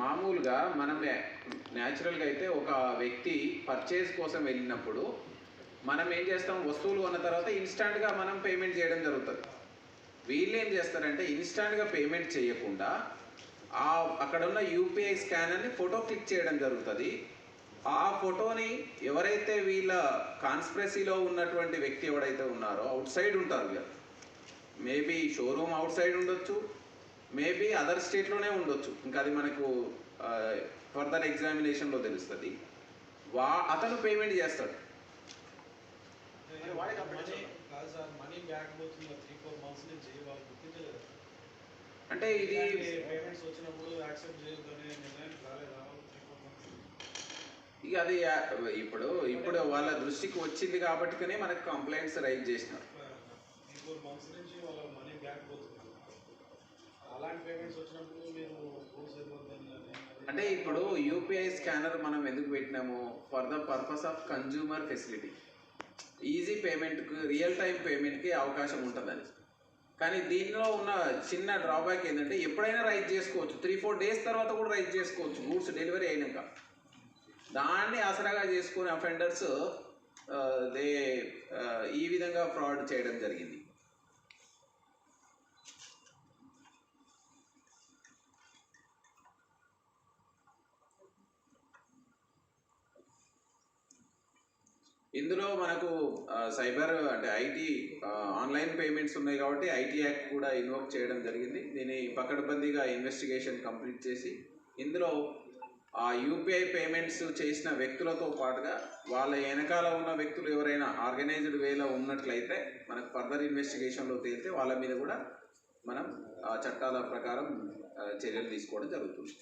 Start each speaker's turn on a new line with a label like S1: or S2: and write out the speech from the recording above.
S1: మామూలుగా మనం న్యాచురల్గా అయితే ఒక వ్యక్తి పర్చేజ్ కోసం వెళ్ళినప్పుడు మనం ఏం చేస్తాం? వస్తువులు కొన్న తర్వాత ఇన్స్టాంట్గా మనం పేమెంట్ చేయడం జరుగుతుంది. వీళ్ళు ఏం చేస్తారంటే ఇన్స్టాంట్గా పేమెంట్ చేయకుండా ఆ అక్కడ ఉన్న యూపీఐ స్కానర్ని ఫోటో క్లిక్ చేయడం జరుగుతుంది. ఆ ఫోటోని ఎవరైతే వీళ్ళ కాన్స్పిరసీలో ఉన్నటువంటి వ్యక్తి ఎవడైతే ఉన్నారో అవుట్ సైడ్ ఉంటారు మేబీ షోరూమ్ అవుట్ సైడ్ ఉండొచ్చు మేబీ అదర్ స్టేట్లోనే ఉండొచ్చు. ఇంకా అది మనకు ఫర్దర్ ఎగ్జామినేషన్లో తెలుస్తుంది. వా అతను పేమెంట్ చేస్తాడు.
S2: మనీ మంత్స్
S1: అంటే ఇది
S2: పేమెంట్స్ వచ్చినప్పుడు యాక్సెప్ట్ మంత్స్
S1: ఇక అది ఇప్పుడు ఇప్పుడు వాళ్ళ దృష్టికి వచ్చింది కాబట్టికనే మనకు కంప్లైంట్స్ రైజ్ చేసినారు.
S2: పేమెంట్స్ వచ్చినప్పుడు మీరు
S1: అంటే ఇప్పుడు యూపీఐ స్కానర్ మనం ఎందుకు పెట్టినాము? For the purpose of consumer facility easy పేమెంట్కి real time పేమెంట్కి అవకాశం ఉంటుందని. కానీ దీనిలో ఉన్న చిన్న డ్రాబ్యాక్ ఏంటంటే ఎప్పుడైనా రైజ్ చేసుకోవచ్చు. త్రీ ఫోర్ డేస్ తర్వాత కూడా రైజ్ చేసుకోవచ్చు. గూడ్స్ డెలివరీ అయినాక. దాన్ని ఆసరాగా చేసుకునే అఫెండర్స్ దే uh, uh, ఈ విధంగా ఫ్రాడ్ చేయడం జరిగింది. ఇందులో మనకు సైబర్ అంటే ఐటీ ఆన్లైన్ పేమెంట్స్ ఉన్నాయి కాబట్టి ఐటీ యాక్ట్ కూడా ఇన్వోక్ చేయడం జరిగింది. దీని పకడ్బందీగా ఇన్వెస్టిగేషన్ కంప్లీట్ చేసి ఇందులో ఆ యూపీఐ పేమెంట్స్ చేసిన వ్యక్తులతో పాటుగా వాళ్ళ వెనకాల ఉన్న వ్యక్తులు ఎవరైనా ఆర్గనైజ్డ్ వేలో ఉన్నట్లయితే మనకు ఫర్దర్ ఇన్వెస్టిగేషన్లో తేలితే వాళ్ళ మీద కూడా మనం చట్టాల ప్రకారం చర్యలు తీసుకోవడం జరుగుతుంది.